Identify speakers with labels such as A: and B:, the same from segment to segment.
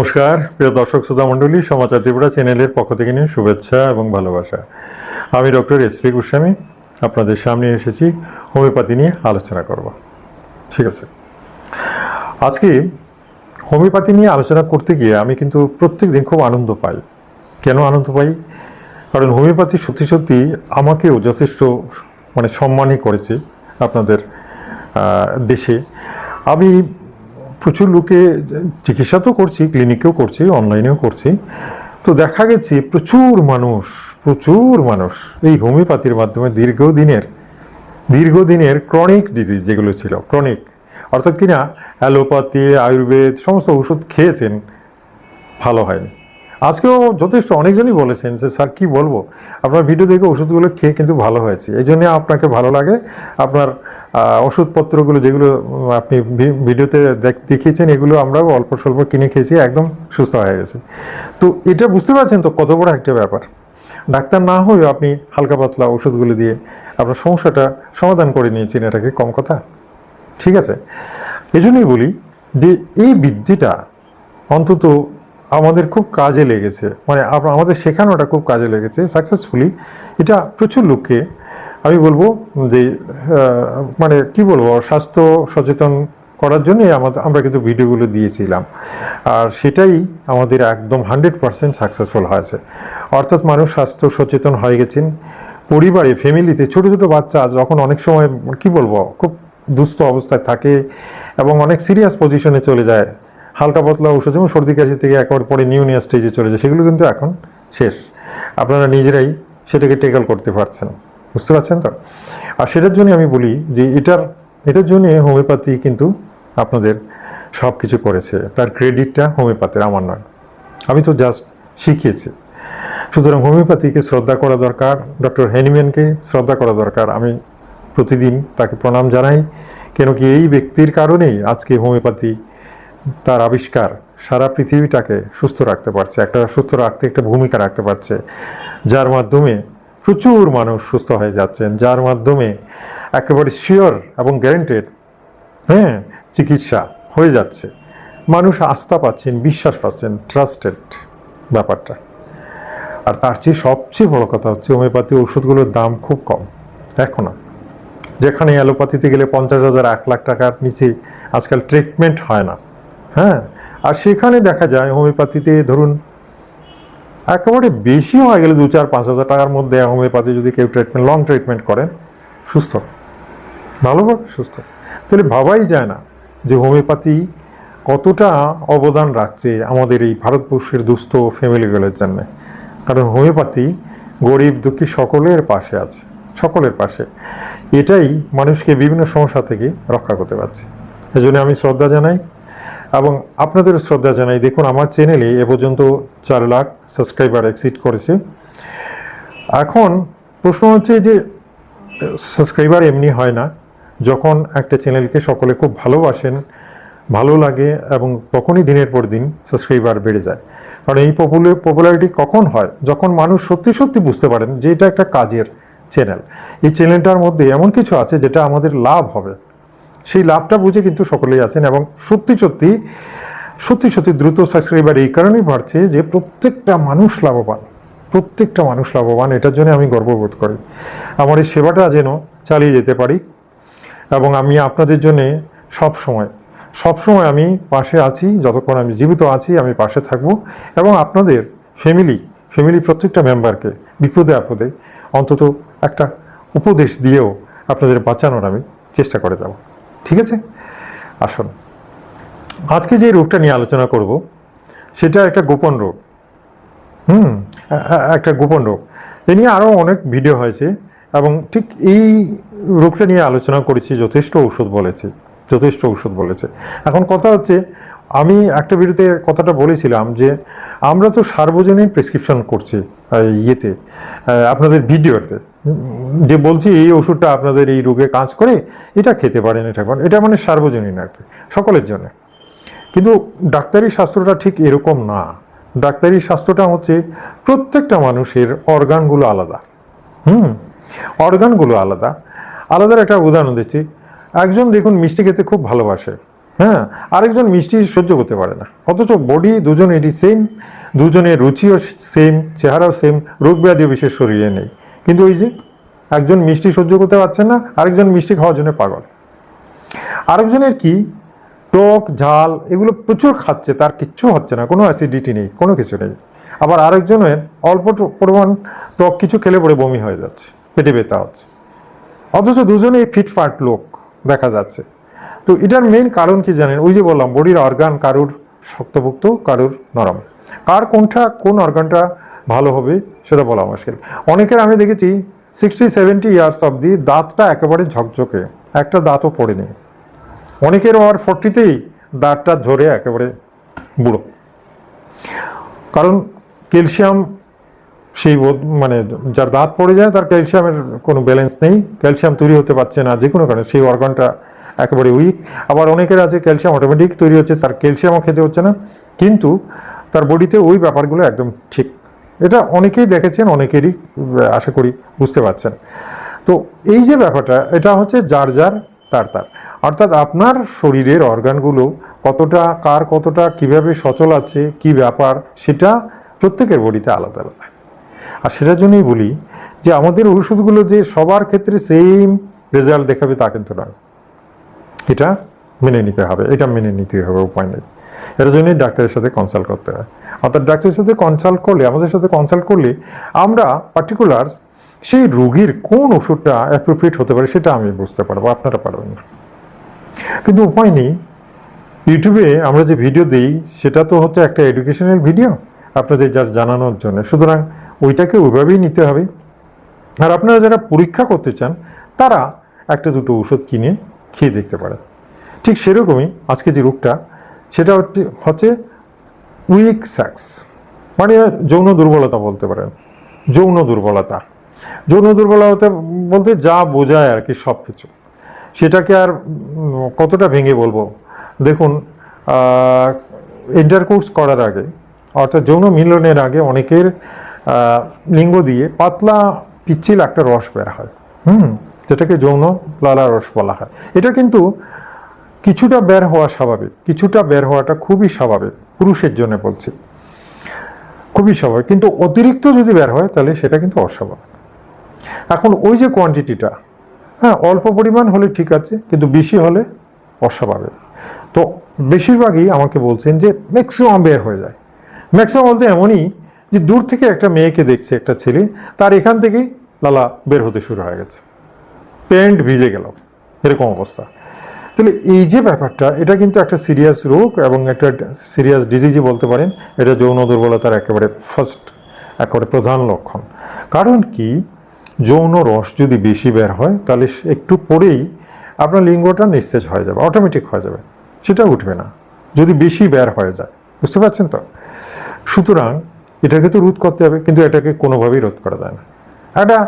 A: নমস্কার, প্রিয় দর্শক শ্রোতা মণ্ডলী, সমাচার ত্রিপুরা চ্যানেলের পক্ষ থেকে নিয়ে শুভেচ্ছা এবং ভালোবাসা। আমি ডক্টর এস পি গোস্বামী, আপনাদের সামনে এসেছি, হোমিওপ্যাথি নিয়ে আলোচনা করব। ঠিক আছে? আজকে হোমিওপ্যাথি নিয়ে আলোচনা করতে গিয়ে আমি কিন্তু প্রত্যেক দিন খুব আনন্দ পাই। কেন আনন্দ পাই? কারণ হোমিওপ্যাথি সত্যি সত্যি আমাকেও যথেষ্ট মানে সম্মানই করেছে আপনাদের দেশে। আমি প্রচুর লোকে চিকিৎসা তো করছি ক্লিনিকেও করছি অনলাইনেও করছি। তো দেখা গেছে প্রচুর মানুষ প্রচুর মানুষ এই হোমিওপ্যাথির মাধ্যমে দীর্ঘদিনের দীর্ঘদিনের ক্রনিক ডিজিজ যেগুলো ছিল ক্রনিক অর্থাৎ কিনা অ্যালোপ্যাথি, আয়ুর্বেদ, সমস্ত ওষুধ খেয়েছেন, ভালো হয়নি। আজকেও যথেষ্ট অনেকজনই বলেছেন যে, স্যার, কী বলব? আপনার ভিডিও দেখে ওষুধগুলো খেয়ে কিন্তু ভালো হয়েছে। এই জন্য আপনাকে ভালো লাগে। আপনার ওষুধপত্রগুলো যেগুলো আপনি ভিডিওতে দেখ- দেখিয়েছেন, এগুলো আমরাও অল্প স্বল্প কিনে খেয়েছি, একদম সুস্থ হয়ে গেছে। তো এটা বুঝতে পারছেন তো, কত বড় একটা ব্যাপার। ডাক্তার না হয়েও আপনি হালকা পাতলা ওষুধগুলো দিয়ে আপনার সমস্যাটা সমাধান করে নিয়েছেন এটাকে কম কথা? ঠিক আছে। এই জন্যই বলি যে, এই বিদ্যেটা অন্তত আমাদের খুব কাজে লেগেছে। মানে আমাদের শেখানোটা খুব কাজে লেগেছে সাকসেসফুলি এটা প্রচুর লোককে আমি বলব যে মানে কি বলব, স্বাস্থ্য সচেতন করার জন্যই আমাদের আমরা কিন্তু ভিডিওগুলো দিয়েছিলাম। আর সেটাই আমাদের একদম হান্ড্রেড পার্সেন্ট সাকসেসফুল হয়েছে। অর্থাৎ মানুষ স্বাস্থ্য সচেতন হয়ে গেছেন। পরিবারে ফ্যামিলিতে ছোট ছোট বাচ্চা যখন অনেক সময়, কি বলব, খুব দুস্থ অবস্থায় থাকে এবং অনেক সিরিয়াস পজিশনে চলে যায় হালকা পাতলা ওষুধ যেমন সর্দি, কাশি থেকে একবার পরে নিউনিয়া স্টেজে চলে যায়, সেগুলো কিন্তু এখন শেষ। আপনারা নিজেরাই সেটাকে টেকল করতে পারছেন। বুঝতে পারছেন তো? আর সেটার জন্য আমি বলি যে এটার এটার জন্য হোমিওপ্যাথি কিন্তু আপনাদের সব কিছু করেছে। তার ক্রেডিটটা হোমিওপ্যাথির, আমার নয়। আমি তো জাস্ট শিখিয়েছি। সুতরাং হোমিওপ্যাথিকে শ্রদ্ধা করা দরকার ডক্টর হ্যানিম্যানকে শ্রদ্ধা করা দরকার। আমি প্রতিদিন তাকে প্রণাম জানাই। কেন কি এই ব্যক্তির কারণেই আজকে হোমিওপ্যাথি তার আবিষ্কার সারা পৃথিবীটাকে সুস্থ রাখতে পারছে, একটা সুস্থ রাখতে, একটা ভূমিকা রাখতে পারছে, যার মাধ্যমে প্রচুর মানুষ সুস্থ হয়ে যাচ্ছেন, যার মাধ্যমে একেবারে শিওর এবং গ্যারেন্টেড হ্যাঁ চিকিৎসা হয়ে যাচ্ছে। মানুষ আস্থা পাচ্ছেন, বিশ্বাস পাচ্ছেন ট্রাস্টেড ব্যাপারটা। আর তার চেয়ে সবচেয়ে বড় কথা হচ্ছে হোমিওপ্যাথি ওষুধগুলোর দাম খুব কম দেখো না যেখানে অ্যালোপ্যাথিতে গেলে পঞ্চাশ হাজার, এক লাখ টাকার নিচে আজকাল ট্রিটমেন্ট হয় না। হ্যাঁ আর সেখানে দেখা যায় হোমিওপ্যাথিতে ধরুন, একেবারে বেশি হয়ে গেলে দু চার পাঁচ হাজার টাকার মধ্যে হোমিওপ্যাথি যদি কেউ ট্রিটমেন্ট লং ট্রিটমেন্ট করেন, সুস্থ। ভালোভাবে সুস্থ। তাহলে ভাবাই যায় না যে হোমিওপ্যাথি কতটা অবদান রাখছে আমাদের এই ভারতবর্ষের দুস্থ ফ্যামিলিগুলোর জন্য। কারণ হোমিওপ্যাথি গরিব, দুঃখী সকলের পাশে আছে, সকলের পাশে। এটাই মানুষকে বিভিন্ন সমস্যা থেকে রক্ষা করতে পারছে। এই জন্য আমি শ্রদ্ধা জানাই। এবং আপনাদের শ্রদ্ধা জানাই, দেখুন আমার চ্যানেলে এ পর্যন্ত চার লাখ সাবস্ক্রাইবার এক্সিট করেছে। এখন প্রশ্ন হচ্ছে যে সাবস্ক্রাইবার এমনি হয় না, যখন একটা চ্যানেলকে সকলে খুব ভালোবাসেন, ভালো লাগে এবং তখনই দিনের পর দিন সাবস্ক্রাইবার বেড়ে যায়। কারণ এই পপুলার পপুলারিটি কখন হয়? যখন মানুষ সত্যি সত্যি বুঝতে পারেন যে এটা একটা কাজের চ্যানেল এই চ্যানেলটার মধ্যে এমন কিছু আছে যেটা আমাদের লাভ হবে। সেই লাভটা বুঝে কিন্তু সকলেই আছেন এবং সত্যি সত্যি সত্যি সত্যি দ্রুত সাবস্ক্রাইবার এই কারণেই বাড়ছে যে প্রত্যেকটা মানুষ লাভবান, প্রত্যেকটা মানুষ লাভবান, এটার জন্য আমি গর্ববোধ করি। আমার এই সেবাটা যেন চালিয়ে যেতে পারি এবং আমি আপনাদের জন্যে সব সময় সব সময় আমি পাশে আছি, যতক্ষণ আমি জীবিত আছি, আমি পাশে থাকব এবং আপনাদের ফ্যামিলি ফ্যামিলি প্রত্যেকটা মেম্বারকে বিপদে আপদে অন্তত একটা উপদেশ দিয়েও আপনাদের বাঁচানোর আমি চেষ্টা করে যাব। ঠিক আছে? আসুন। আজকে যে রোগটা নিয়ে আলোচনা করব, সেটা একটা গোপন রোগ। হুম, একটা গোপন রোগ। এ নিয়ে আরও অনেক ভিডিও হয়েছে এবং ঠিক এই রোগটা নিয়ে আলোচনা করেছি, যথেষ্ট ওষুধ বলেছে, যথেষ্ট ওষুধ বলেছে। এখন কথা হচ্ছে, আমি একটা ভিডিওতে কথাটা বলেছিলাম যে, আমরা তো সার্বজনীন প্রেসক্রিপশন করছি ইয়েতে আপনাদের ভিডিওতে। যে বলছি, এই ওষুধটা আপনাদের এই রোগে কাজ করে, এটা খেতে পারেন, এটা করেন। এটা মানে সার্বজনীন আর কি, সকলের জন্য। কিন্তু ডাক্তারি শাস্ত্রটা ঠিক এরকম না। ডাক্তারি শাস্ত্রটা হচ্ছে, প্রত্যেকটা মানুষের অর্গানগুলো আলাদা। হুম? অর্গানগুলো আলাদা। আলাদার একটা উদাহরণ দিচ্ছি। একজন দেখুন মিষ্টি খেতে খুব ভালোবাসে। হ্যাঁ? আরেকজন মিষ্টি সহ্য করতে পারে না। অথচ বডি দুজন এটি সেম দুজনের রুচিও সেম চেহারাও সেম রোগ ব্যাধিও বিশেষ শরীরে নেই। কিন্তু ওই যে একজন মিষ্টি সহ্য করতে পারছেন না, আরেকজন মিষ্টি খাওয়ার জন্য পাগল। আরেকজনের কি? টক, ঝাল, এগুলো প্রচুর খাচ্ছে, তার কিচ্ছু হচ্ছে না, কোনো অ্যাসিডিটি নেই, কোনো কিছু নেই। আবার আরেকজনের অল্প পরিমাণ টক কিছু খেলে পরে বমি হয়ে যাচ্ছে, পেটে ব্যথা হচ্ছে। অথচ দুজনেই ফিটফাট লোক, দেখা যাচ্ছে। তো এটার মেইন কারণ কি জানেন? ওই যে বললাম বডির অর্গান কারুর শক্তপোক্ত কারুর নরম। কার কোনটা, কোন অর্গানটা ভালো হবে সেটা বলা মুশকিল। অনেকের আমি দেখেছি সিক্সটি সেভেন্টি ইয়ার্স অবধি দাঁতটা একেবারে ঝকঝকে, একটা দাঁতও পড়েনি। অনেকের আর ফোরটিতেই দাঁতটা ঝরে একেবারে বুড়ো। কারণ ক্যালসিয়াম সেই মানে যার দাঁত পড়ে যায় তার ক্যালসিয়ামের কোনো ব্যালেন্স নেই, ক্যালসিয়াম তৈরি হতে পারছে না যে কোনো কারণে সেই অর্গানটা একেবারে উইক আবার অনেকের আছে ক্যালসিয়াম অটোমেটিক তৈরি হচ্ছে, তার ক্যালসিয়ামও খেতে হচ্ছে না। কিন্তু তার বডিতে ওই ব্যাপারগুলো একদম ঠিক এটা অনেকেই দেখেছেন, অনেকেরই আশা করি বুঝতে পারছেন। তো এই যে ব্যাপারটা, এটা হচ্ছে যার যার, তার তার। অর্থাৎ আপনার শরীরের অর্গানগুলো কতটা, কার কতটা, কীভাবে সচল আছে, কি ব্যাপার, সেটা প্রত্যেকের বডিতে আলাদা আলাদা। আর সেটার জন্যই বলি যে আমাদের ওষুধগুলো যে সবার ক্ষেত্রে সেম রেজাল্ট দেখাবে তা কিন্তু নয়। এটা মেনে নিতে হবে, এটা মেনে নিতে হবে উপায় নেই। এর জন্যই ডাক্তারের সাথে কনসাল্ট করতে হয়। অর্থাৎ ডাক্তারের সাথে কনসাল্ট করলে, আমাদের সাথে কনসাল্ট করলে আমরা পার্টিকুলার সেই রোগীর কোন ওষুধটা অ্যাপ্রোপ্রিয়েট হতে পারে সেটা আমি বুঝতে পারব, আপনারা পারবেন না। কিন্তু উপায় নেই। ইউটিউবে আমরা যে ভিডিও দিই, সেটা তো হচ্ছে একটা এডুকেশনাল ভিডিও আপনাদের যার জানানোর জন্য। সুতরাং ওইটাকে ওইভাবেই নিতে হবে। আর আপনারা যারা পরীক্ষা করতে চান, তারা একটা দুটো ওষুধ কিনে খেয়ে দেখতে পারেন। ঠিক সেরকমই আজকে যে রোগটা সেটা হচ্ছে উইক স্যাক্স মানে যৌন দুর্বলতা বলতে পারেন। যৌন দুর্বলতা। যৌন দুর্বলতা বলতে যা বোঝায় আর কি সব কিছু সেটাকে আর কতটা ভেঙে বলব? দেখুন ইন্টারকোর্স করার আগে, অর্থাৎ যৌন মিলনের আগে অনেকের লিঙ্গ দিয়ে পাতলা, পিচ্ছিল একটা রস বের হয়। হুম? যেটাকে যৌন লালা রস বলা হয়। এটা কিন্তু কিছুটা বের হওয়া স্বাভাবিক, কিছুটা বের হওয়াটা খুবই স্বাভাবিক, পুরুষের জন্য বলছি। খুবই স্বাভাবিক, কিন্তু অতিরিক্ত যদি বের হয়, তাহলে সেটা কিন্তু অস্বাভাবিক। এখন ওই যে কোয়ান্টিটিটা হ্যাঁ অল্প পরিমাণ হলে ঠিক আছে, কিন্তু বেশি হলে অস্বাভাবিক। তো বেশিরভাগই আমাকে বলছেন যে ম্যাক্সিমাম বের হয়ে যায়। ম্যাক্সিমাম বলতে এমনই যে দূর থেকে একটা মেয়েকে দেখছে, একটা ছেলে, তার এখান থেকেই লালা বের হতে শুরু হয়ে গেছে। প্যান্ট ভিজে গেল, এরকম অবস্থা। তাহলে এই যে ব্যাপারটা, এটা কিন্তু একটা সিরিয়াস রোগ এবং একটা সিরিয়াস ডিজিজই বলতে পারেন, এটা যৌন দুর্বলতার একেবারে ফার্স্ট একেবারে প্রধান লক্ষণ। কারণ কি? যৌন রস যদি বেশি বের হয়, তাহলে একটু পরেই আপনার লিঙ্গটা নিস্তেজ হয়ে যাবে অটোমেটিক হয়ে যাবে, সেটা উঠবে না, যদি বেশি বের হয়ে যায়, বুঝতে পারছেন তো? সুতরাং এটাকে তো রোধ করতে হবে, কিন্তু এটাকে কোনোভাবেই রোধ করা যায় না। একটা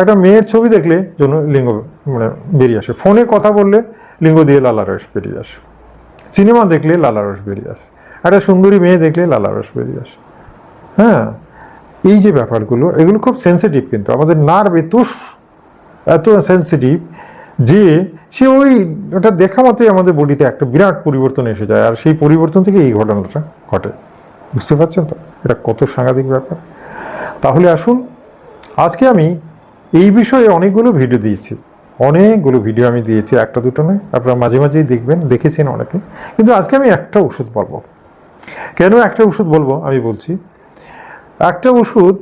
A: একটা মেয়ের ছবি দেখলে যৌন লিঙ্গ মানে বেরিয়ে আসে, ফোনে কথা বললে লিঙ্গ দিয়ে লালা রস বেরিয়ে আসে। সিনেমা দেখলে লালা রস বেরিয়ে আসে। একটা সুন্দরী মেয়ে দেখলে লালা রস বেরিয়ে আসে। হ্যাঁ এই যে ব্যাপারগুলো, এগুলো খুব সেন্সিটিভ কিন্তু। আমাদের নার্ভ এত এত সেন্সিটিভ যে সে ওই ওটা দেখা মতোই আমাদের বডিতে একটা বিরাট পরিবর্তন এসে যায়। আর সেই পরিবর্তন থেকে এই ঘটনাটা ঘটে। বুঝতে পারছেন তো? এটা কত সাংঘাতিক ব্যাপার। তাহলে আসুন, আজকে আমি এই বিষয়ে অনেকগুলো ভিডিও দিয়েছি। অনেকগুলো ভিডিও আমি দিয়েছি, একটা দুটো নয়, আপনারা মাঝে মাঝেই দেখবেন, দেখেছেন অনেকে। কিন্তু আজকে আমি একটা ওষুধ বলব। কেন একটা ওষুধ বলব? আমি বলছি, একটা ওষুধ,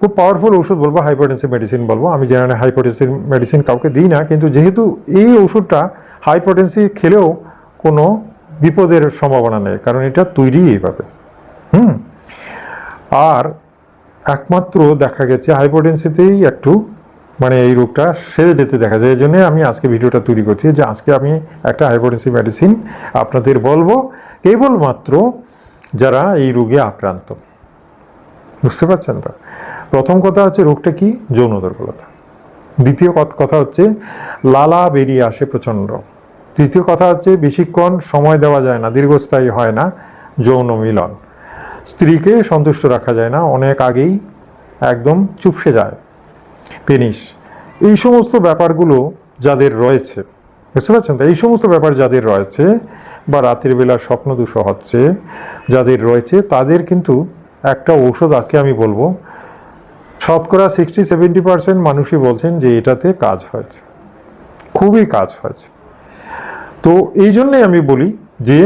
A: খুব পাওয়ারফুল ওষুধ বলব হাইপারটেন্সিভ মেডিসিন বলব। আমি জেনারেলি হাইপারটেন্সিভ মেডিসিন কাউকে দিই না, কিন্তু যেহেতু এই ওষুধটা হাইপারটেন্সি খেলেও কোনো বিপদের সম্ভাবনা নেই, কারণ এটা তৈরি এইভাবে। হুম? আর একমাত্র দেখা গেছে হাইপারটেন্সিতেই একটু মানে এই রোগটা সেরে যেতে দেখা যায়। এই জন্য আমি আজকে ভিডিওটা তৈরি করছি যে আজকে আমি একটা হাইপারটেন্সিভ মেডিসিন আপনাদের বলব, কেবলমাত্র যারা এই রোগে আক্রান্ত। বুঝতে পারছেন তো? প্রথম কথা হচ্ছে রোগটা কি? যৌন দুর্বলতা। দ্বিতীয় কথা হচ্ছে লালা বেরিয়ে আসে প্রচণ্ড। তৃতীয় কথা হচ্ছে বেশিক্ষণ সময় দেওয়া যায় না, দীর্ঘস্থায়ী হয় না যৌন মিলন। স্ত্রীকে সন্তুষ্ট রাখা যায় না, অনেক আগেই একদম চুপসে যায়। পেনিস এই সমস্ত ব্যাপারগুলো যাদের রয়েছে, বুঝতে পারছেন? এই সমস্ত ব্যাপার যাদের রয়েছে বা রাতের বেলা স্বপ্ন দূষ হচ্ছে, যাদের রয়েছে, তাদের কিন্তু একটা ঔষধ আজকে আমি বলব। শতকরা সিক্সটি সেভেন্টি পার্সেন্ট মানুষই বলছেন যে এটাতে কাজ হয়েছে। খুবই কাজ হয়েছে। তো এই জন্যই আমি বলি যে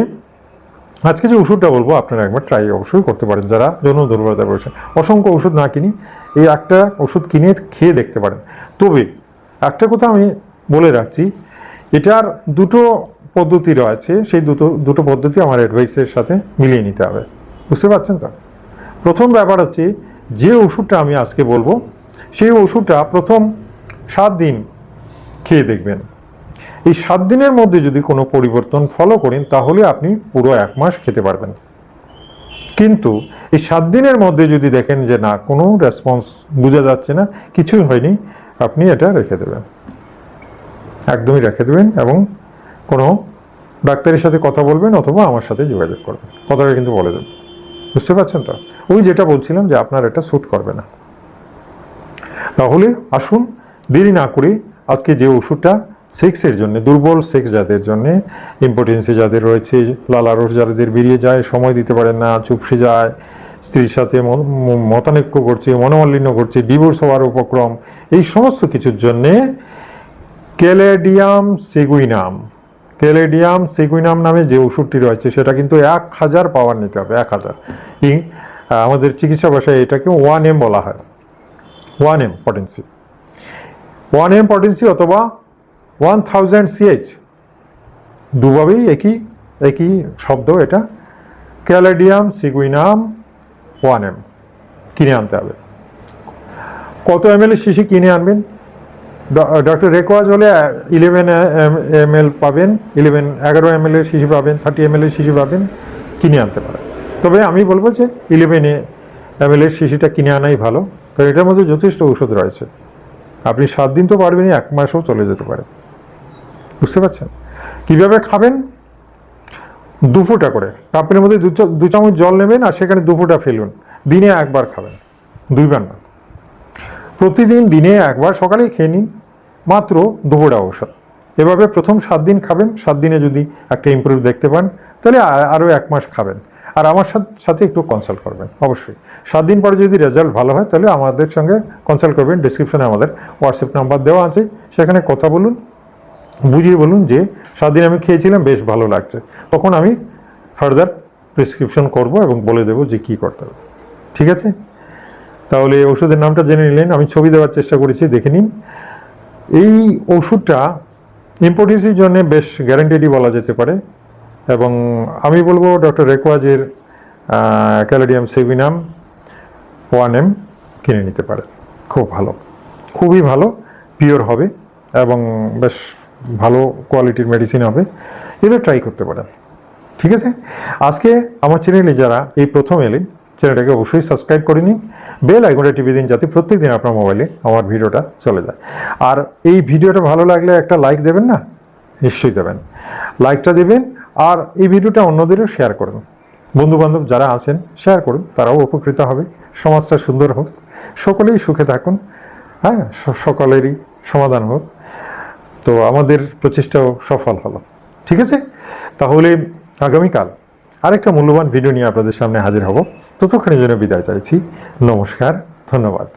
A: আজকে যে ওষুধটা বলব, আপনারা একবার ট্রাই অবশ্যই করতে পারেন, যারা যৌন দুর্বলতা রয়েছে অসংখ্য ওষুধ না কিনি, এই একটা ওষুধ কিনে খেয়ে দেখতে পারেন। তবে একটা কথা আমি বলে রাখছি, এটার দুটো পদ্ধতি রয়েছে, সেই দুটো দুটো পদ্ধতি আমার অ্যাডভাইসের সাথে মিলিয়ে নিতে হবে। বুঝতে পারছেন তো? প্রথম ব্যাপার হচ্ছে, যে ওষুধটা আমি আজকে বলব, সেই ওষুধটা প্রথম সাত দিন খেয়ে দেখবেন। এই সাত দিনের মধ্যে যদি কোনো পরিবর্তন ফলো করেন, তাহলে আপনি পুরো এক মাস খেতে পারবেন। কিন্তু এই সাত দিনের মধ্যে যদি দেখেন যে না, কোনো রেসপন্স বোঝা যাচ্ছে না, কিছুই হয়নি, আপনি এটা রেখে দেবেন। একদমই রেখে দেবেন এবং কোনো ডাক্তারের সাথে কথা বলবেন অথবা আমার সাথে যোগাযোগ করবেন। কথাটা কিন্তু বলে দেবেন। বুঝতে পারছেন তো? ওই যেটা বলছিলাম যে আপনার এটা স্যুট করবে না। তাহলে আসুন, দেরি না করে আজকে যে ওষুধটা সেক্সের জন্য, দুর্বল সেক্স যাদের জন্য ইম্পর্টেন্সি যাদের রয়েছে লালারস যাদের বেরিয়ে যায়, সময় দিতে পারে না, চুপসে যায়, স্ত্রীর সাথে মতানৈক্য করছে, মনোমালিন্য করছে ডিভোর্স হওয়ার উপক্রম, এই সমস্ত কিছুর জন্যে ক্যালেডিয়াম সেগুইনাম ক্যালেডিয়াম সেগুইনাম নামে যে ওষুধটি রয়েছে, সেটা কিন্তু এক হাজার পাওয়ার নিতে হবে, এক হাজার। আমাদের চিকিৎসা ভাষায় এটাকে ওয়ান এম বলা হয়, one M potency. One M potency অথবা ওয়ান থাউজেন্ড সিএইচ দুভাবেই একই একই শব্দ এটা। ক্যালেডিয়াম, সিগুইনাম ওয়ান এম কিনে আনতে হবে। কত এম এল শিশি কিনে আনবেন? ডক্টর রেকোয়াজ হলে ইলেভেন এম এল পাবেন ইলেভেন এগারো এম এর শিশি পাবেন থার্টি এম এল এর শিশি পাবেন, কিনে আনতে পারেন। তবে আমি বলব যে ইলেভেন এম এর শিশিটা কিনে আনাই ভালো তো এটার মধ্যে যথেষ্ট ঔষধ রয়েছে। আপনি সাত দিন তো পারবেনই, এক মাসও চলে যেতে পারে। বুঝতে পারছেন? কীভাবে খাবেন? দু ফোঁটা করে। কাপের মধ্যে দু চামচ জল নেবেন আর সেখানে দু ফোঁটা ফেলুন। দিনে একবার খাবেন। দুইবার না। প্রতিদিন দিনে একবার সকালেই খেয়ে নিন। মাত্র দুপুরা ঔষধ। এভাবে প্রথম সাত দিন খাবেন। সাত দিনে যদি একটা ইমপ্রুভ দেখতে পান, তাহলে আরও এক মাস খাবেন। আর আমার সাথে একটু কনসাল্ট করবেন, অবশ্যই। সাত দিন পরে যদি রেজাল্ট ভালো হয়, তাহলে আমাদের সঙ্গে কনসাল্ট করবেন। ডিসক্রিপশনে আমাদের হোয়াটসঅ্যাপ নাম্বার দেওয়া আছে। সেখানে কথা বলুন। বুঝিয়ে বলুন যে সাত দিন আমি খেয়েছিলাম, বেশ ভালো লাগছে। তখন আমি ফার্দার প্রেসক্রিপশন করব এবং বলে দেবো যে কী করতে হবে। ঠিক আছে? তাহলে ওষুধের নামটা জেনে নিলেন, আমি ছবি দেওয়ার চেষ্টা করেছি, দেখে নিন। এই ওষুধটা ইম্পোর্টেন্সির জন্য বেশ গ্যারান্টেডই বলা যেতে পারে এবং আমি বলব ডক্টর রেকোয়াজের ক্যালোডিয়াম সেভিনাম ওয়ান এম কিনে নিতে পারে খুব ভালো। খুবই ভালো পিওর হবে এবং বেশ ভালো কোয়ালিটির মেডিসিন হবে এটা ট্রাই করতে পারেন। ঠিক আছে? আজকে আমার চ্যানেলে যারা এই প্রথম এলেন চ্যানেলটাকে অবশ্যই সাবস্ক্রাইব করে নিন। বেল আইকনটা টিপে দিন যাতে প্রত্যেক দিন আপনার মোবাইলে আমার ভিডিওটা চলে যায়। আর এই ভিডিওটা ভালো লাগলে একটা লাইক দেবেন না? নিশ্চয়ই দেবেন। লাইকটা দেবেন আর এই ভিডিওটা অন্যদেরও শেয়ার করুন। বন্ধু বান্ধব যারা আছেন শেয়ার করুন, তারাও উপকৃত হবে। সমাজটা সুন্দর হোক। সকলেই সুখে থাকুন। হ্যাঁ সকলেরই সমাধান হোক। তো আমাদের প্রচেষ্টাও সফল হলো। ঠিক আছে? তাহলে আগামীকাল আরেকটা মূল্যবান ভিডিও নিয়ে আপনাদের সামনে হাজির হব। ততক্ষণের জন্য বিদায় চাইছি। নমস্কার, ধন্যবাদ।